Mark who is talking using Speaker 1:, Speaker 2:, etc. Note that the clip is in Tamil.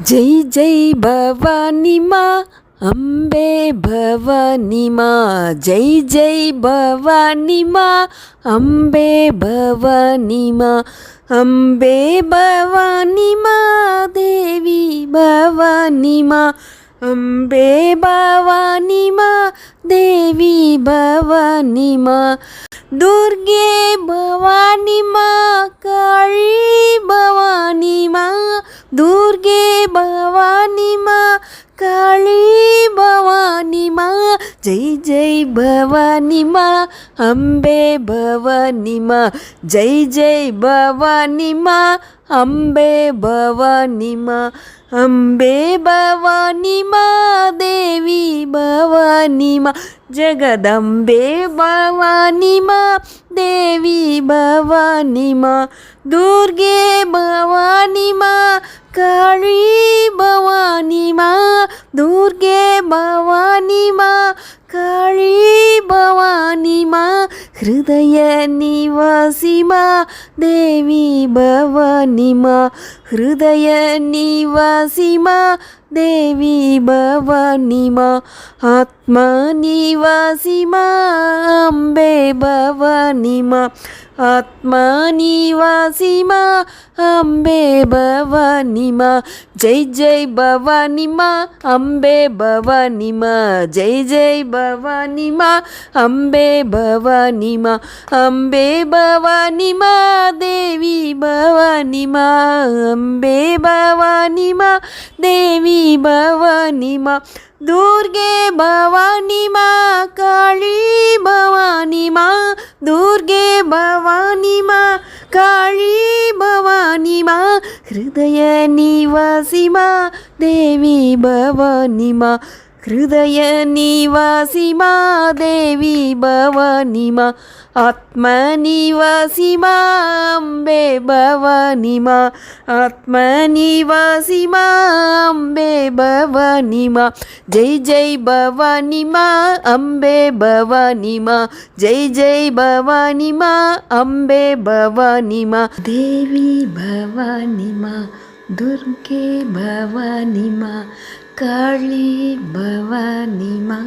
Speaker 1: జై జై భవాని మా అంబే భవాని మా జై జై భవాని మా అంబే భవాని మా అంబే భవాని మా దేవి భవాని మా అంబే భవాని మా దేవి భవాని మా துர்கே பவானி மா காளி பவானி மா துர்கே பவானி மா காளி பவானி மா ஜெய் ஜெய் பவானி மா அம்பே பவானி மா ஜெய் ஜெய் பவானி மா அம்பே பவானி மா அம்பே பவானி மா தே భవానిమా జగదంబే భవానిమా దేవి భవానిమా దుర్గే భవానిమా కాళీ భవానిమా దుర్గే భవానిమా காளி பவானிமா ஹிருதய நிவாசிமா தேவி பவானிமா ஹிருதய நிவாசிமா देवी भवनीमा आत्मनिवासीमा अम्बे भवनीमा आत्मनिवासीमा अम्बे भवनीमा जय जय भवनीमा अम्बे भवनीमा जय जय भवनीमा अम्बे भवनीमा अम्बे भवनीमा देवी भवनीमा अम्बे भवनीमा देवी ಭವಾನಿ ಮಾ ದುರ್ಗೆ ಭವಾನಿ ಮಾ ಕಾಳಿ ಭವಾನಿ ಮಾ ದುರ್ಗೆ ಭವಾನಿ ಮಾ ಕಾಳಿ ಭವಾನಿ ಮಾ ಹೃದಯ ನಿವಾಸಿ ಮಾ ದೇವಿ ಭವಾನಿ ಮಾ ஹிருதய நிவாசிமா தேவி பவனிமா ஆத்ம நிவாசிமா அம்பே பவனிமா ஆத்ம நிவாசிமா அம்பே பவனிமா ஜெய் ஜெய் பவனிமா அம்பே பவனிமா ஜெய் ஜெய் பவனிமா அம்பே பவனிமா தேவி பவனிமா ದುರ್ಗೆ ಭವ ಮಾ ಕಾಳಿ ಭವ ಮಾ